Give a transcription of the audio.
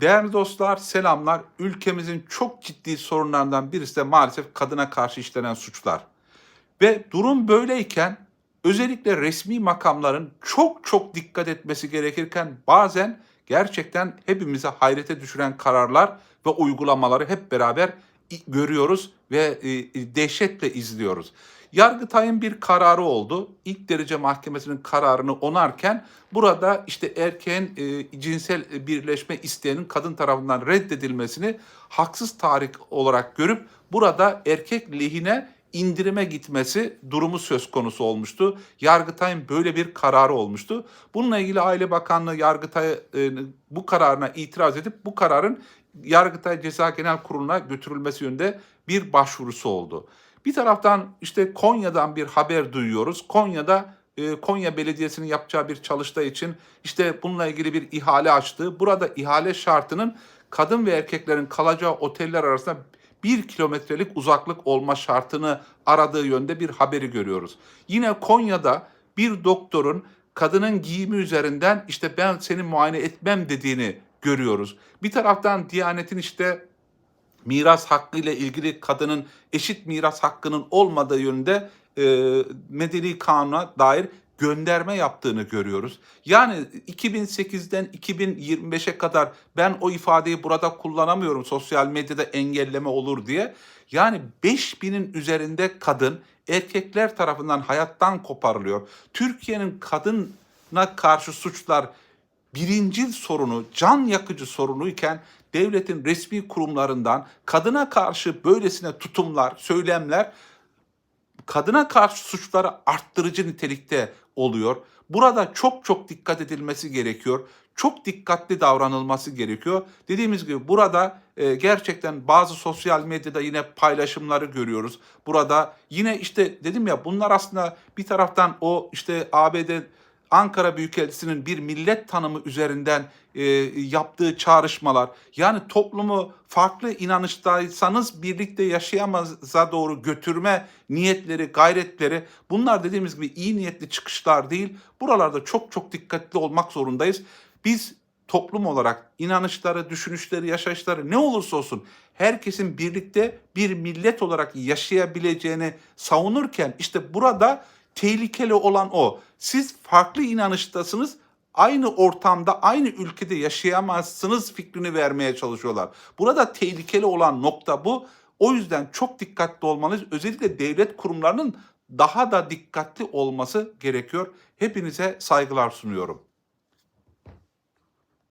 Değerli dostlar, selamlar. Ülkemizin çok ciddi sorunlarından birisi de maalesef kadına karşı işlenen suçlar. Ve durum böyleyken özellikle resmi makamların çok çok dikkat etmesi gerekirken bazen gerçekten hepimizi hayrete düşüren kararlar ve uygulamaları hep beraber görüyoruz ve e, e, dehşetle izliyoruz. Yargıtay'ın bir kararı oldu. İlk derece mahkemesinin kararını onarken burada işte erkeğin e, cinsel birleşme isteğinin kadın tarafından reddedilmesini haksız tahrik olarak görüp burada erkek lehine indirime gitmesi durumu söz konusu olmuştu. Yargıtay'ın böyle bir kararı olmuştu. Bununla ilgili Aile Bakanlığı Yargıtay'a e, bu kararına itiraz edip bu kararın Yargıtay Ceza Genel Kurulu'na götürülmesi yönünde bir başvurusu oldu. Bir taraftan işte Konya'dan bir haber duyuyoruz. Konya'da e, Konya Belediyesi'nin yapacağı bir çalıştay için işte bununla ilgili bir ihale açtı. Burada ihale şartının kadın ve erkeklerin kalacağı oteller arasında bir kilometrelik uzaklık olma şartını aradığı yönde bir haberi görüyoruz. Yine Konya'da bir doktorun kadının giyimi üzerinden işte ben seni muayene etmem dediğini görüyoruz. Bir taraftan Diyanet'in işte miras hakkı ile ilgili kadının eşit miras hakkının olmadığı yönünde e, medeni kanuna dair gönderme yaptığını görüyoruz. Yani 2008'den 2025'e kadar ben o ifadeyi burada kullanamıyorum sosyal medyada engelleme olur diye. Yani 5000'in üzerinde kadın erkekler tarafından hayattan koparılıyor. Türkiye'nin kadına karşı suçlar birincil sorunu, can yakıcı sorunuyken devletin resmi kurumlarından kadına karşı böylesine tutumlar, söylemler kadına karşı suçları arttırıcı nitelikte oluyor. Burada çok çok dikkat edilmesi gerekiyor. Çok dikkatli davranılması gerekiyor. Dediğimiz gibi burada e, gerçekten bazı sosyal medyada yine paylaşımları görüyoruz. Burada yine işte dedim ya bunlar aslında bir taraftan o işte ABD Ankara Büyükelçisi'nin bir millet tanımı üzerinden e, yaptığı çağrışmalar yani toplumu farklı inanıştaysanız birlikte yaşayamaza doğru götürme niyetleri, gayretleri bunlar dediğimiz gibi iyi niyetli çıkışlar değil. Buralarda çok çok dikkatli olmak zorundayız. Biz toplum olarak inanışları, düşünüşleri, yaşayışları ne olursa olsun herkesin birlikte bir millet olarak yaşayabileceğini savunurken işte burada tehlikeli olan o. Siz farklı inanıştasınız, aynı ortamda, aynı ülkede yaşayamazsınız fikrini vermeye çalışıyorlar. Burada tehlikeli olan nokta bu. O yüzden çok dikkatli olmalıyız. Özellikle devlet kurumlarının daha da dikkatli olması gerekiyor. Hepinize saygılar sunuyorum.